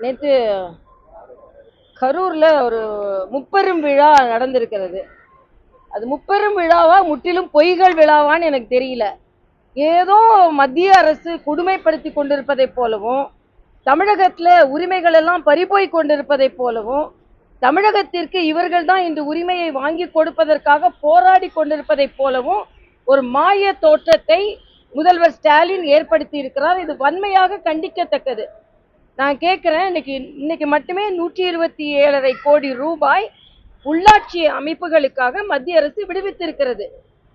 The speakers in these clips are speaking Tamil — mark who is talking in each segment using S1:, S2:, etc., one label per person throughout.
S1: நேற்று கரூரில் ஒரு முப்பெரும் விழா நடந்திருக்கிறது. அது முப்பெரும் விழாவா முற்றிலும் பொய்கள் விழாவான்னு எனக்கு தெரியல. ஏதோ மத்திய அரசு கொடுமைப்படுத்தி கொண்டிருப்பதைப் போலவும் தமிழகத்தில் உரிமைகள் எல்லாம் பறிபோய் கொண்டிருப்பதைப் போலவும் தமிழகத்திற்கு இவர்கள் தான் இந்த உரிமையை வாங்கி கொடுப்பதற்காக போராடி கொண்டிருப்பதைப் போலவும் ஒரு மாய தோற்றத்தை முதல்வர் ஸ்டாலின் ஏற்படுத்தி இருக்கிறார் இது வன்மையாக கண்டிக்கத்தக்கது. நான் கேட்குறேன் இன்னைக்கு இன்னைக்கு மட்டுமே நூற்றி இருபத்தி ஏழரை கோடி ரூபாய் உள்ளாட்சி அமைப்புகளுக்காக மத்திய அரசு விடுவித்திருக்கிறது.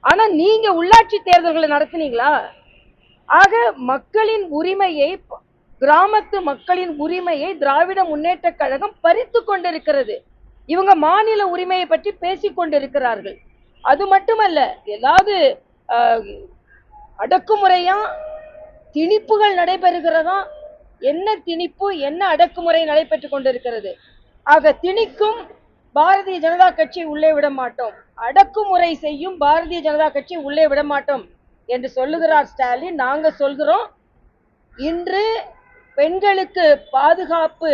S1: ஆனால் நீங்கள் உள்ளாட்சி தேர்தல்களை நடத்துனீங்களா? ஆக மக்களின் உரிமையை கிராமத்து மக்களின் உரிமையை திராவிட முன்னேற்ற கழகம் பறித்து கொண்டிருக்கிறது. இவங்க மாநில உரிமையை பற்றி பேசிக் கொண்டிருக்கிறார்கள். அது மட்டுமல்ல ஏதாவது அடக்குமுறையா திணிப்புகள் நடைபெறுகிறதா என்ன திணிப்பு என்ன அடக்குமுறை நடைபெற்று கொண்டிருக்கிறது? ஆக திணிக்கும் பாரதிய ஜனதா கட்சி உள்ளே விட மாட்டோம். அடக்குமுறை செய்யும் பாரதிய ஜனதா கட்சி உள்ளே விட மாட்டோம் என்று சொல்லுகிறார் ஸ்டாலின். நாங்க சொல்கிறோம் இன்று பெண்களுக்கு பாதுகாப்பு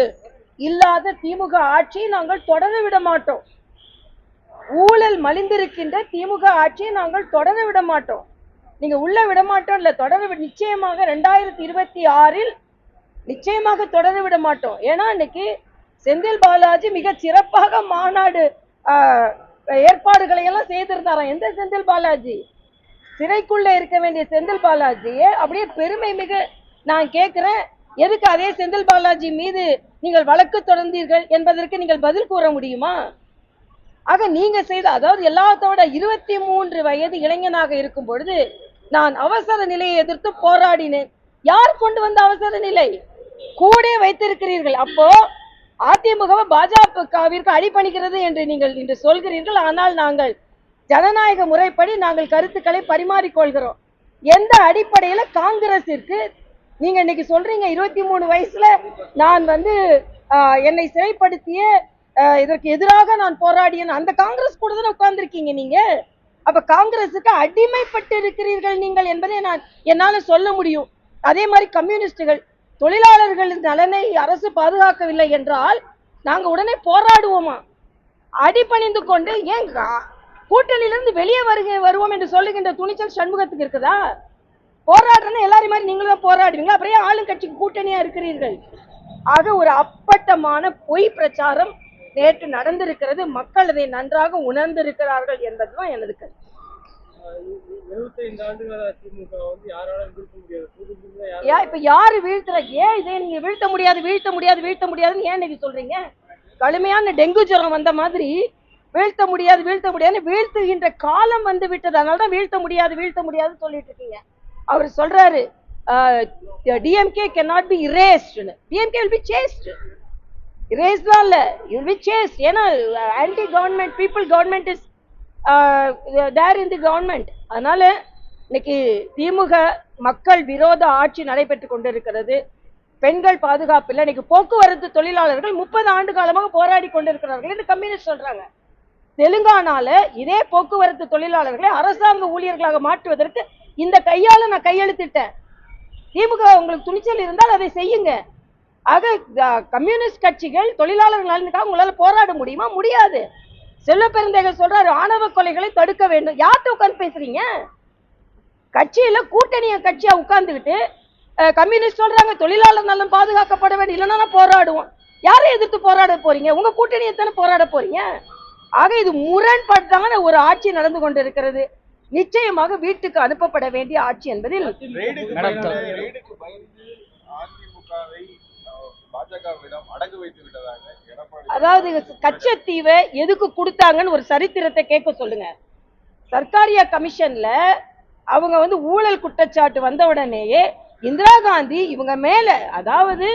S1: இல்லாத திமுக ஆட்சியை நாங்கள் தொடர விட மாட்டோம். ஊழல் மலிந்திருக்கின்ற திமுக ஆட்சியை நாங்கள் தொடர விட மாட்டோம். நீங்க உள்ள விட மாட்டோம் இல்ல தொடர நிச்சயமாக ரெண்டாயிரத்தி இருபத்தி ஆறில் நிச்சயமாக தொடர விட மாட்டோம். ஏன்னா இன்னைக்கு செந்தில் பாலாஜி மிக சிறப்பாக மாநாடு ஏற்பாடுகளை எல்லாம் செய்திருந்தாராம். எந்த செந்தில் பாலாஜி? சிறைக்குள்ள இருக்க வேண்டிய செந்தில் பாலாஜியே அப்படியே பெருமை மிக நான் கேட்கிறேன். எதுக்கு அதே செந்தில் பாலாஜி மீது நீங்கள் வழக்கு தொடர்ந்தீர்கள் என்பதற்கு நீங்கள் பதில் கூற முடியுமா? ஆக நீங்க செய்த அதாவது எல்லாத்தோட இருபத்தி மூன்று வயது இளைஞனாக இருக்கும் பொழுது நான் அவசர நிலையை எதிர்த்து போராடினேன். யார் கொண்டு வந்த அவசர நிலை? கூட வைத்திருக்கிறீர்கள். அப்போ அதிமுக பாஜகவிற்கு அடிபணிகிறது என்று நீங்கள் இன்று சொல்கிறீர்கள். ஆனால் நாங்கள் ஜனநாயக முறைப்படி நாங்கள் கருத்துக்களை பரிமாறிக்கொள்கிறோம். எந்த அடிப்படையில காங்கிரசிற்கு நீங்க இன்னைக்கு சொல்றீங்க இருபத்தி மூணு வயசுல நான் வந்து ஆஹ், என்னை சிறைப்படுத்திய இதற்கு எதிராக நான் போராடியேன் அந்த காங்கிரஸ் கூட தானே உட்கார்ந்துருக்கீங்க நீங்க? அப்ப காங்கிரசுக்கு அடிமைப்பட்டு இருக்கிறீர்கள் நீங்கள் என்பதை நான் என்னால சொல்ல முடியும். அதே மாதிரி கம்யூனிஸ்டுகள் தொழிலாளர்களின் நலனை அரசு பாதுகாக்கவில்லை என்றால் நாங்க உடனே போராடுவோமா? அடிபணிந்து கொண்டு ஏன் கூட்டணியிலிருந்து வெளியே வருக வருவோம் என்று சொல்லுகின்ற துணிச்சல் சண்முகத்துக்கு இருக்குதா? போராடுறேன்னு எல்லாரும் மாதிரி நீங்களும் தான் போராடுவீங்க அப்புறம் ஏன் ஆளுங்கட்சிக்கு கூட்டணியா இருக்கிறீர்கள்? ஆக ஒரு அப்பட்டமான பொய் பிரச்சாரம் நேற்று நடந்திருக்கிறது. மக்கள் அதை நன்றாக உணர்ந்திருக்கிறார்கள் என்பதுதான் எனது கருத்து. இப்ப யாரு வீழ்த்துற ஏன் இதை நீங்க வீழ்த்த முடியாது வீழ்த்த முடியாது வீழ்த்த முடியாதுன்னு ஏன் நீங்க சொல்றீங்க? கடுமையான டெங்கு ஜுரம் வந்த மாதிரி வீழ்த்த முடியாது வீழ்த்த முடியாதுன்னு வீழ்த்துகின்ற காலம் வந்து விட்டது. அதனால வீழ்த்த முடியாது வீழ்த்த முடியாதுன்னு சொல்லிட்டு இருக்கீங்க. அவர் சொல்றாரு டிஎம்கே கேன் நாட் பி இரேஸ்ட்னு டிஎம்கே will be chased. இரேஸ்லாம் இல்ல வில் பி சேஸ்ட் ஏன்னா anti government people government is there in the government அதனால இன்னைக்கு திமுக மக்கள் விரோத ஆட்சி நடைபெற்று கொண்டிருக்கிறது. பெண்கள் பாதுகாப்பு இல்லை. இன்னைக்கு போக்குவரத்து தொழிலாளர்கள் முப்பது ஆண்டு காலமாக போராடி கொண்டிருக்கிறார்கள் என்று கம்யூனிஸ்ட் சொல்றாங்க. தெலுங்கானால இதே போக்குவரத்து தொழிலாளர்களை அரசாங்க ஊழியர்களாக மாற்றுவதற்கு இந்த கையால நான் கையெழுத்திட்டேன். திமுக உங்களுக்கு துணிச்சல் இருந்தால் அதை செய்யுங்க. ஆக கம்யூனிஸ்ட் கட்சிகள் தொழிலாளர்கள் உங்களால் போராட முடியுமா? முடியாது. செல்வ பெருந்தேகர் சொல்றாரு ஆணவ கொலைகளை தடுக்க வேண்டும். யார்கிட்ட உட்கார்ந்து பேசுறீங்க? கட்சியில கூட்டணிய கட்சியா உட்கார்ந்துகிட்டு கம்யூனிஸ்ட் சொல்றாங்க தொழிலாளர் நலன் பாதுகாக்கப்பட வேண்டும் இல்லைன்னா போராடுவோம். யாரை எதிர்த்து போராட போறீங்க? உங்க கூட்டணியை தானே போராட போறீங்க? ஆக இது முரண்பட்டான ஒரு ஆட்சி நடந்து கொண்டிருக்கிறது. நிச்சயமாக வீட்டுக்கு அனுப்பப்பட வேண்டிய ஆட்சி என்பதில் அதாவது கச்சத்தீவை எதுக்கு கொடுத்தாங்கன்னு ஒரு சரித்திரத்தை கேட்க சொல்லுங்க. சர்க்காரியா கமிஷன்ல அவங்க வந்து ஊழல் குற்றச்சாட்டு வந்த உடனேயே இந்திரா காந்தி இவங்க மேல அதாவது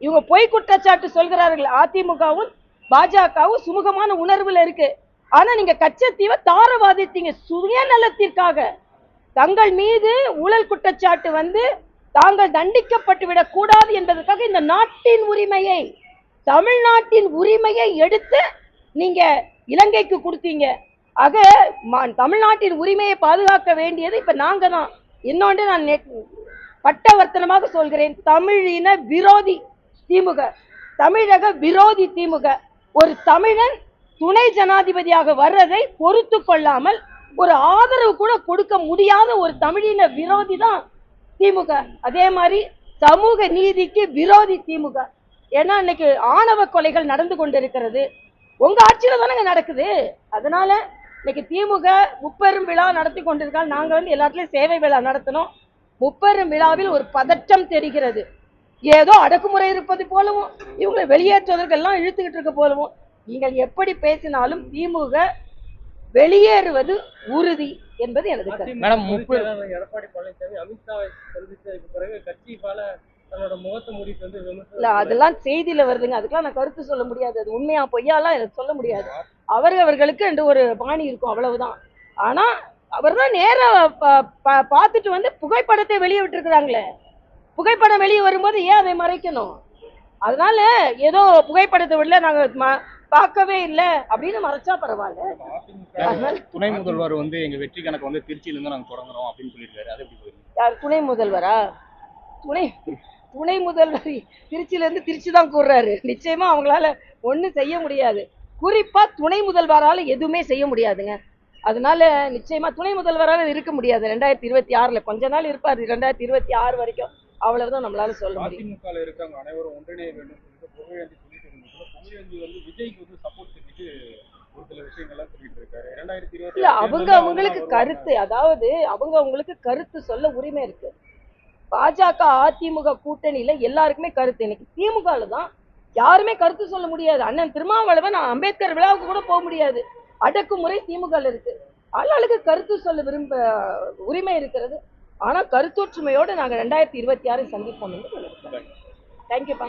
S1: இவங்க பொய் குற்றச்சாட்டு சொல்கிறார்கள் அதிமுகவும் பாஜகவும் சுமூகமான உணர்வுல இருக்கு. ஆனா நீங்க கச்சத்தீவை தாரவாதித்தீங்க சுயநலத்திற்காக. தங்கள் மீது ஊழல் குற்றச்சாட்டு வந்து தாங்கள் தண்டிக்கப்பட்டுவிடக் கூடாது என்பதற்காக இந்த நாட்டின் உரிமையை தமிழ்நாட்டின் உரிமையை எடுத்து நீங்க இலங்கைக்கு கொடுத்தீங்க. ஆக தமிழ்நாட்டின் உரிமையை பாதுகாக்க வேண்டியது இப்ப நாங்க தான். இன்னொன்று நான் பட்டவர்த்தனமாக சொல்கிறேன். தமிழின விரோதி திமுக தமிழக விரோதி திமுக. ஒரு தமிழன் துணை ஜனாதிபதியாக வர்றதை பொறுத்து கொள்ளாமல் ஒரு ஆதரவு கூட கொடுக்க முடியாத ஒரு தமிழின விரோதி தான் திமுக. அதே மாதிரி சமூக நீதிக்கு விரோதி திமுக. ஏன்னா இன்னைக்கு ஆணவ கொலைகள் நடந்து கொண்டிருக்கிறது. உங்க ஆட்சியில தானங்க நடக்குது. அதனால இன்னைக்கு திமுக முப்பெரும் விழா நடத்தி கொண்டிருக்காங்க. நாங்க வந்து எல்லாத்துலயும் சேவை விழா நடத்தினோம் முப்பெரும் விழாவில் ஒரு பதற்றம் தெரிகிறது. ஏதோ அடக்குமுறை இருப்பது போலவும் இவங்களை வெளியேற்றுவதற்கெல்லாம் இழுத்துக்கிட்டு இருக்க போலவும் நீங்கள் எப்படி பேசினாலும் திமுக வெளியேறுவது உறுதி. என்பது எனது
S2: மேடம் எடப்பாடி பழனிசாமி அமித்ஷாவை சந்தித்ததுக்கு பிறகு கட்சி பல தன்னோட முகத்தை மூடிட்டு வந்து
S1: இல்ல
S2: விமர்சனம்
S1: அதெல்லாம் செய்தியில வருதுங்க. அதுக்கெல்லாம் நான் கருத்து சொல்ல முடியாது. அது உண்மையா பொய்யாலாம் எனக்கு சொல்ல முடியாது. அவர் அவர்களுக்கு என்று ஒரு பாணி இருக்கும் அவ்வளவுதான். ஆனா அவர் தான் நேரா ப- ப- பார்த்துட்டு வந்து புகைப்படத்தை வெளியே விட்டுருக்குறாங்களே. புகைப்படம் வெளியே வரும்போது ஏன் அதை மறைக்கணும்? அதனால ஏதோ புகைப்படத்தை விடல நாங்க ம- பார்க்கவே இல்லை. அப்படின்னு மறைச்சா பரவாயில்ல.
S3: துணை முதல்வர் வந்து எங்க வெற்றி கணக்கு வந்து திருச்சியில இருந்து நாங்க தொடங்குறோம் அப்படின்னு சொல்லியிருக்காரு. அது எப்படி போயிருங்க
S1: யார்? துணை முதல்வரா? துணை துணை முதல்வர் திருச்சியில இருந்து திருச்சி தான் கூறுறாரு. நிச்சயமா அவங்களால ஒண்ணும் செய்ய முடியாது. குறிப்பா துணை முதல்வரால எதுவுமே செய்ய முடியாதுங்க. அதனால நிச்சயமா துணை முதல்வரால இருக்க முடியாது. ரெண்டாயிரத்தி இருபத்தி ஆறுல கொஞ்ச நாள் இருப்பாரு. ரெண்டாயிரத்தி இருபத்தி ஆறு வரைக்கும் அவ்வளவுதான் நம்மளால சொல்ல முடியும். இல்ல அவங்க அவங்களுக்கு கருத்து அதாவது அவங்க அவங்களுக்கு கருத்து சொல்ல உரிமை இருக்கு. பாஜக அதிமுக கூட்டணியில எல்லாருக்குமே கருத்து. இன்னைக்கு திமுகல தான் யாருமே கருத்து சொல்ல முடியாது. அண்ணன் திருமாவளவன் அம்பேத்கர் விழாவுக்கு கூட போக முடியாது. அடக்குமுறை திமுக இருக்கு. ஆளாளுக்கு கருத்து சொல்ல விரும்ப உரிமை இருக்கிறது. ஆனா கருத்தொற்றுமையோட நாங்க ரெண்டாயிரத்தி இருபத்தி ஆறு சந்திப்போம் என்று தேங்க்யூப்பா